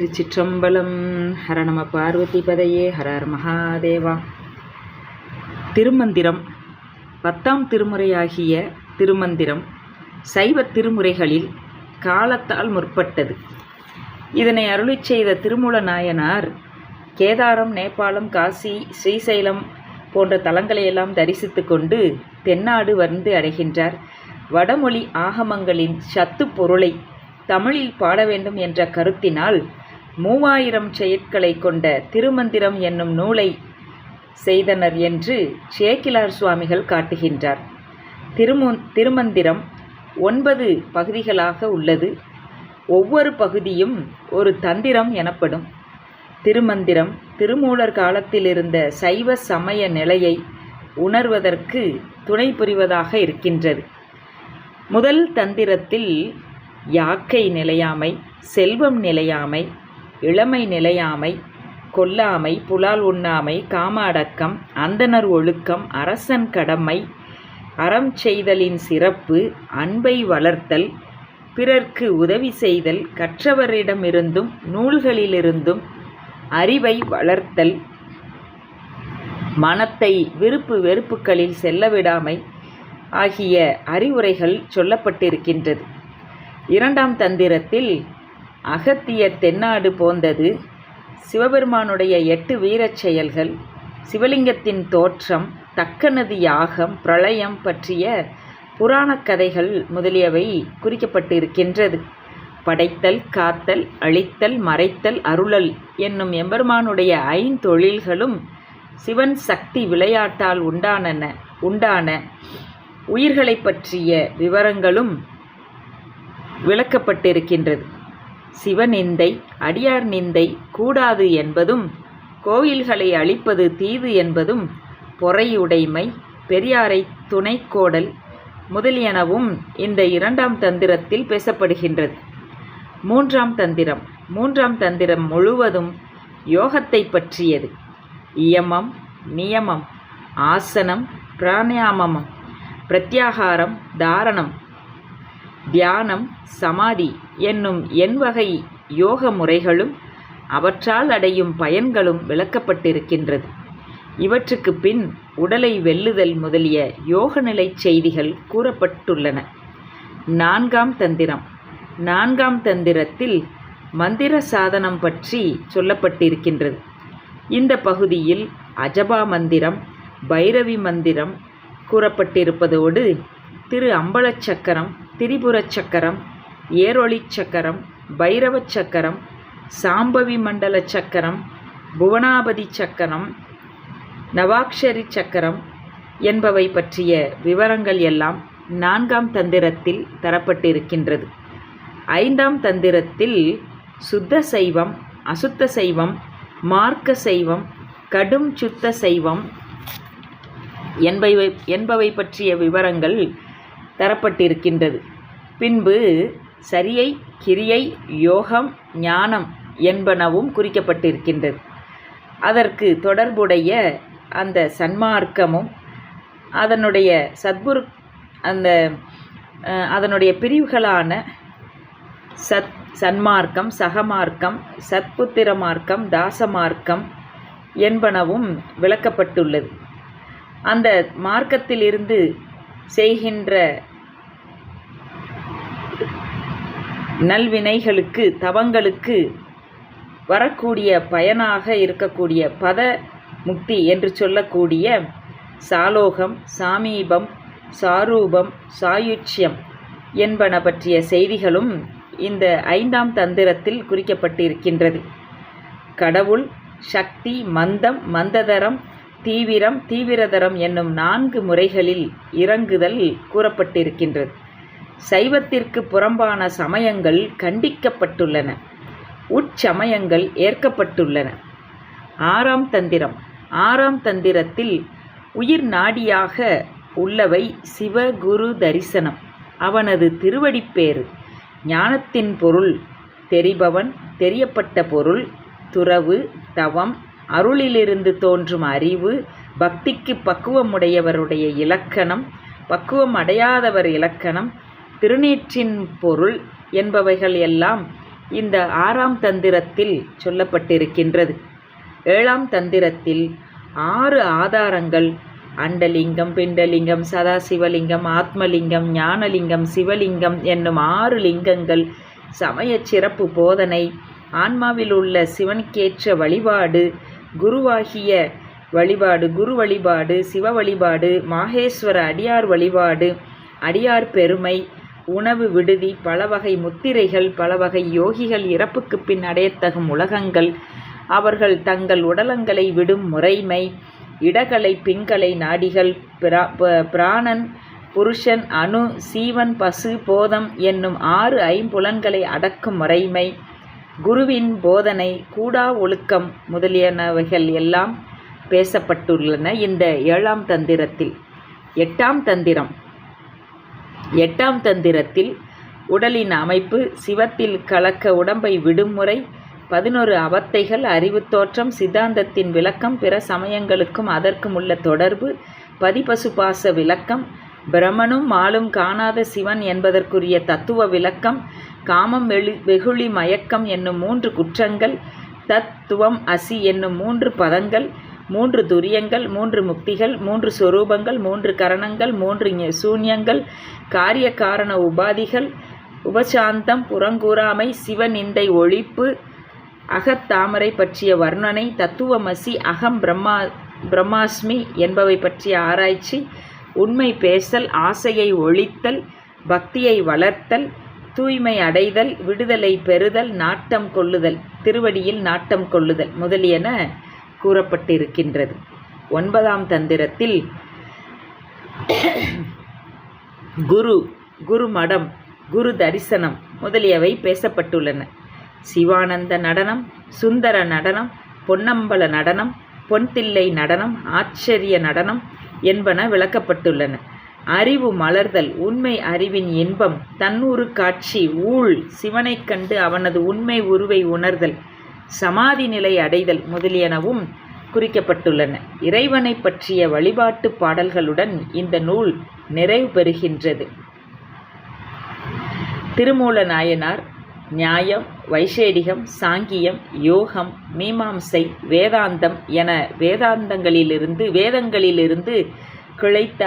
திருச்சிற்றம்பலம். ஹரணம பார்வதி பதையே ஹரர் மகாதேவா. திருமந்திரம். பத்தாம் திருமுறையாகிய திருமந்திரம் சைவ திருமுறைகளில் காலத்தால் முற்பட்டது. இதனை அருளிச் செய்த திருமூல நாயனார் கேதாரம் நேபாளம் காசி ஸ்ரீசைலம் போன்ற தலங்களையெல்லாம் தரிசித்து கொண்டு தென்னாடு வந்து அடைகின்றார். வடமொழி ஆகமங்களின் சத்து பொருளை தமிழில் பாட வேண்டும் என்ற கருத்தினால் மூவாயிரம் செயற்களை கொண்ட திருமந்திரம் என்னும் நூலை செய்தனர் என்று சேக்கிலார் சுவாமிகள் காட்டுகின்றார். திருமு திருமந்திரம் ஒன்பது பகுதிகளாக உள்ளது. ஒவ்வொரு பகுதியும் ஒரு தந்திரம் எனப்படும். திருமந்திரம் திருமூலர் காலத்தில் இருந்த சைவ சமய நிலையை உணர்வதற்கு துணை புரிவதாக இருக்கின்றது. முதல் தந்திரத்தில் யாக்கை நிலையாமை செல்வம் நிலையாமை இளமை நிலையாமை கொல்லாமை புலால் உண்ணாமை காமாடக்கம் அந்தனர் அந்தணர் ஒழுக்கம் அரசன் கடமை அறம் செய்தலின் சிறப்பு அன்பை வளர்த்தல் பிறர்க்கு உதவி செய்தல் கற்றவரிடமிருந்தும் நூல்களிலிருந்தும் அறிவை வளர்த்தல் மனத்தை விருப்பு வெறுப்புகளில் செல்லவிடாமை ஆகிய அறிவுரைகள் சொல்லப்பட்டிருக்கின்றது. இரண்டாம் தந்திரத்தில் அகத்தியர் தென்னாடு போந்தது. சிவபெருமானுடைய எட்டு வீரச் செயல்கள் சிவலிங்கத்தின் தோற்றம் தக்கநதி யாகம் பிரளயம் பற்றிய புராணக் கதைகள் முதலியவை குறிக்கப்பட்டிருக்கின்றது. படைத்தல் காத்தல் அழித்தல் மறைத்தல் அருளல் என்னும் எம்பெருமானுடைய ஐந்தொழில்களும் சிவன் சக்தி விளையாட்டால் உண்டானன உண்டான உயிர்களை பற்றிய விவரங்களும் விளக்கப்பட்டிருக்கின்றது. சிவநிந்தை அடியார் நிந்தை கூடாது என்பதும் கோயில்களை அழிப்பது தீது என்பதும் பொறையுடைமை பெரியாரை துணைக்கோடல் முதலியனவும் இந்த இரண்டாம் தந்திரத்தில் பேசப்படுகின்றது. மூன்றாம் தந்திரம். மூன்றாம் தந்திரம் முழுவதும் யோகத்தை பற்றியது. இயமம் நியமம் ஆசனம் பிராணாயாமம் பிரத்யாகாரம் தாரணம் தியானம் சமாதி என்னும் எண்வகை யோக முறைகளும் அவற்றால் அடையும் பயன்களும் விளக்கப்பட்டிருக்கின்றது. இவற்றுக்கு பின் உடலை வெல்லுதல் முதலிய யோகநிலை செய்திகள் கூறப்பட்டுள்ளன. நான்காம் தந்திரம். நான்காம் தந்திரத்தில் மந்திர சாதனம் பற்றி சொல்லப்பட்டிருக்கின்றது. இந்த பகுதியில் அஜபா மந்திரம் பைரவி மந்திரம் கூறப்பட்டிருப்பதோடு திரு அம்பலச்சக்கரம் திரிபுரச் சக்கரம் ஏரொளிச் சக்கரம் பைரவச் சக்கரம் சாம்பவி மண்டல சக்கரம் புவனாபதி சக்கரம் நவாக்ஷரி சக்கரம் என்பவை பற்றிய விவரங்கள் எல்லாம் நான்காம் தந்திரத்தில் தரப்பட்டிருக்கின்றது. ஐந்தாம் தந்திரத்தில் சுத்த சைவம் அசுத்த சைவம் மார்க்க சைவம் கடும் சுத்த சைவம் என்பவை என்பவை பற்றிய விவரங்கள் தரப்பட்டிருக்கின்றது. பின்பு சரியை கிரியை யோகம் ஞானம் என்பனவும் குறிக்கப்பட்டிருக்கின்றது. அதற்கு தொடர்புடைய அந்த சன்மார்க்கமும் அதனுடைய சத்குரு அந்த அதனுடைய பிரிவுகளான சத் சன்மார்க்கம் சகமார்க்கம் சத்புத்திர மார்க்கம் தாசமார்க்கம் என்பனவும் விளக்கப்பட்டுள்ளது. அந்த மார்க்கத்திலிருந்து செய்கின்ற நல்வினைகளுக்கு தவங்களுக்கு வரக்கூடிய பயனாக இருக்கக்கூடிய பத முக்தி என்று சொல்லக்கூடிய சாலோகம் சாமீபம் சாரூபம் சாயுச்சியம் என்பன பற்றிய செய்திகளும் இந்த ஐந்தாம் தந்திரத்தில் குறிக்கப்பட்டிருக்கின்றது. கடவுள் சக்தி மந்தம் மந்ததரம் தீவிரம் தீவிரதரம் என்னும் நான்கு முறைகளில் இறங்குதல் கூறப்பட்டிருக்கின்றது. சைவத்திற்கு புறம்பான சமயங்கள் கண்டிக்கப்பட்டுள்ளன. உட்சமயங்கள் ஏற்கப்பட்டுள்ளன. ஆறாம் தந்திரம். ஆறாம் தந்திரத்தில் உயிர் நாடியாக உள்ளவை சிவகுரு தரிசனம். அவனது திருவடிப்பேறு ஞானத்தின் பொருள் தெரிபவன் தெரியப்பட்ட பொருள் துறவு தவம் அருளிலிருந்து தோன்றும் அறிவு பக்திக்கு பக்குவமுடையவருடைய இலக்கணம் பக்குவம் அடையாதவர் இலக்கணம் திருநீற்றின் பொருள் என்பவைகள் எல்லாம் இந்த ஆறாம் தந்திரத்தில் சொல்லப்பட்டிருக்கின்றது. ஏழாம் தந்திரத்தில் ஆறு ஆதாரங்கள் அண்டலிங்கம் பிண்டலிங்கம் சதாசிவலிங்கம் ஆத்மலிங்கம் ஞானலிங்கம் சிவலிங்கம் என்னும் ஆறு லிங்கங்கள் சமயச் சிறப்பு போதனை ஆன்மாவில் உள்ள சிவனுக்கேற்ற வழிபாடு குருவாகிய வழிபாடு குரு வழிபாடு சிவ வழிபாடு மாகேஸ்வர அடியார் வழிபாடு அடியார் பெருமை உணவு விடுதி பல வகை முத்திரைகள் பல வகை யோகிகள் இறப்புக்கு பின் அடையத்தகும் உலகங்கள். அவர்கள் தங்கள் உடலங்களை விடும் முறைமை இடகலை பின்கலை நாடிகள் பிரா ப- பிராணன் புருஷன் அணு சீவன் பசு போதம் என்னும் ஆறு ஐம்புலன்களை அடக்கும் முறைமை. குருவின் போதனை கூடா ஒழுக்கம் முதலியனவைகள் எல்லாம் பேசப்பட்டுள்ளன இந்த ஏழாம் தந்திரத்தில். எட்டாம் தந்திரம். எட்டாம் தந்திரத்தில் உடலின் அமைப்பு சிவத்தில் கலக்க உடம்பை விடுமுறை பதினொரு அவத்தைகள் அறிவு தோற்றம் சித்தாந்தத்தின் விளக்கம் பிற சமயங்களுக்கும் அதற்கும் உள்ள தொடர்பு பதிபசுபாச விளக்கம் பிரமனும் மாலும் காணாத சிவன் என்பதற்குரிய தத்துவ விளக்கம் காமம் வெளி வெகுளி மயக்கம் என்னும் மூன்று குற்றங்கள் தத்துவம் அசி என்னும் மூன்று பதங்கள் மூன்று துரியங்கள் மூன்று முக்திகள் மூன்று சொரூபங்கள் மூன்று கரணங்கள் மூன்று சூன்யங்கள் காரிய காரண உபாதிகள் உபசாந்தம் புறங்கூறாமை சிவநிந்தை ஒழிப்பு அகத்தாமரை பற்றிய வர்ணனை தத்துவமசி அகம் பிரம்மா பிரம்மாஸ்மி என்பவை பற்றிய ஆராய்ச்சி உண்மை பேசல் ஆசையை ஒழித்தல் பக்தியை வளர்த்தல் தூய்மை அடைதல் விடுதலை பெறுதல் நாட்டம் கொள்ளுதல் திருவடியில் நாட்டம் கொள்ளுதல் முதலியன கூறப்பட்டிருக்கின்றது. ஒன்பதாம் தந்திரத்தில் குரு குரு மடம் குரு தரிசனம் முதலியவை பேசப்பட்டுள்ளன. சிவானந்த நடனம் சுந்தர நடனம் பொன்னம்பல நடனம் பொன்தில்லை நடனம் ஆச்சரிய நடனம் என்பன விளக்கப்பட்டுள்ளன. அறிவு மலர்தல் உண்மை அறிவின் இன்பம் தன்னூறு காட்சி ஊழ் சிவனைக் கண்டு அவனது உண்மை உருவை உணர்தல் சமாதி நிலை அடைதல் முதலியனவும் குறிக்கப்பட்டுள்ளன. இறைவனை பற்றிய வழிபாட்டு பாடல்களுடன் இந்த நூல் நிறைவு பெறுகின்றது. திருமூல நாயனார் நியாயம் வைஷேடிகம் சாங்கியம் யோகம் மீமாம்சை வேதாந்தம் என வேதாந்தங்களிலிருந்து வேதங்களிலிருந்து கிளைத்த